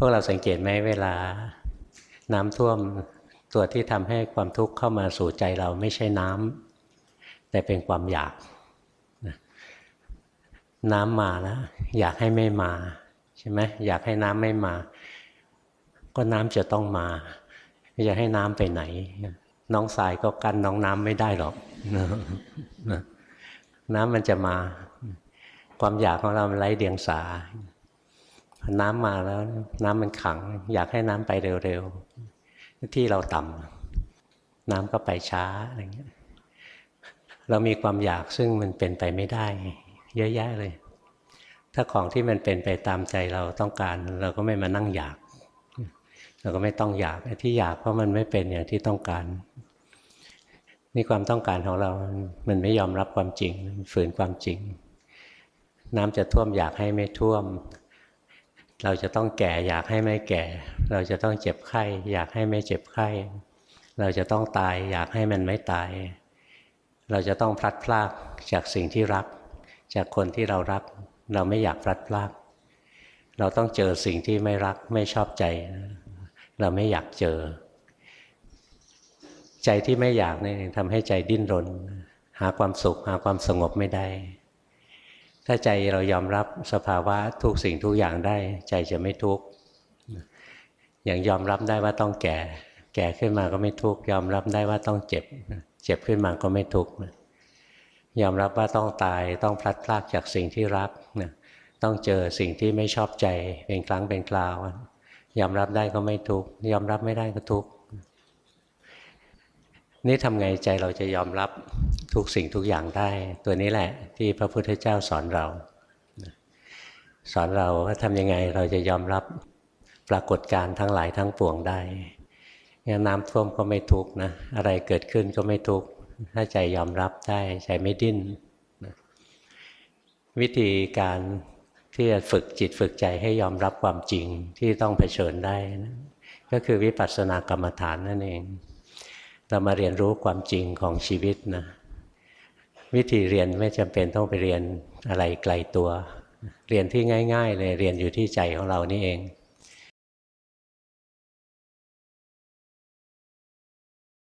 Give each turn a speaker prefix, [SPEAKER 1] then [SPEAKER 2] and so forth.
[SPEAKER 1] พวกเราสังเกตไหมเวลา น้ำท่วมตัวที่ทำให้ความทุกข์เข้ามาสู่ใจเราไม่ใช่น้ำแต่เป็นความอยากน้ำมาแล้วอยากให้ไม่มาใช่ไหมอยากให้น้ำไม่มา ก็น้ำจะต้องมาจะให้น้ำไปไหน น้องสายก็กั้นน้องน้ำไม่ได้หรอกน้ำมันจะมา ความอยากของเรามันไร้เดียงสา น้ำมาแล้ว น้ำมันขัง อยากให้น้ำไปเร็วๆที่เราต่ำน้ำก็ไปช้าอะไรเงี้ยเรามีความอยากซึ่งมันเป็นไปไม่ได้ เยอะแยะเลย ถ้าของที่มันเป็นไปตามใจเราต้องการ เราก็ไม่มานั่งอยาก เราก็ไม่ต้องอยากที่อยากเพราะมันไม่เป็นอย่างที่ต้องการนี่ความต้องการของเรา มันไม่ยอมรับความจริงฝืนความจริง น้ำจะท่วมอยากให้ไม่ท่วม เราจะต้องแก่อยากให้ไม่แก่ เราจะต้องเจ็บไข้ อยากให้ไม่เจ็บไข้ เราจะต้องตายอยากให้มันไม่ตาย เราจะต้องพลัดพรากจากสิ่งที่รัก จากคนที่เรารัก เราไม่อยากพลัดพราก เราต้องเจอสิ่งที่ไม่รักไม่ชอบใจ เราไม่อยากเจอ ใจที่ไม่อยากนี่ทำให้ใจดิ้นรน หาความสุขหาความสงบไม่ได้ ถ้าใจเรายอมรับสภาวะทุกสิ่งทุกอย่างได้ ใจจะไม่ทุกข์อย่างยอมรับได้ว่าต้องแก่ แก่ขึ้นมาก็ไม่ทุกข์ยอมรับได้ว่าต้องเจ็บ เจ็บขึ้นมาก็ไม่ทุกข์ยอมรับว่าต้องตายต้องพลัดพรากจากสิ่งที่รักต้องเจอสิ่งที่ไม่ชอบใจเป็นครั้งเป็นคราวยอมรับได้ก็ไม่ทุกข์ยอมรับไม่ได้ก็ทุกข์นี่ทำไงใจเราจะยอมรับ ทุกสิ่งทุกอย่างได้ ตัวนี้แหละที่พระพุทธเจ้าสอนเรา สอนเราว่าทำยังไงเราจะยอมรับปรากฏการณ์ทั้งหลายทั้งปวงได้งั้นน้ำท่วมก็ไม่ทุกนะ อะไรเกิดขึ้นก็ไม่ทุกถ้าใจยอมรับได้ใจไม่ดิ้นวิธีการที่จะฝึกจิตฝึกใจให้ยอมรับความจริงที่ต้องเผชิญได้นะก็คือวิปัสสนากรรมฐานนั่นเอง เรามาเรียนรู้ความจริงของชีวิตนะ วิธีเรียนไม่จำเป็นต้องไปเรียนอะไรไกลตัว เรียนที่ง่าย ๆ เลยเรียนอยู่ที่ใจของเรานี่เอง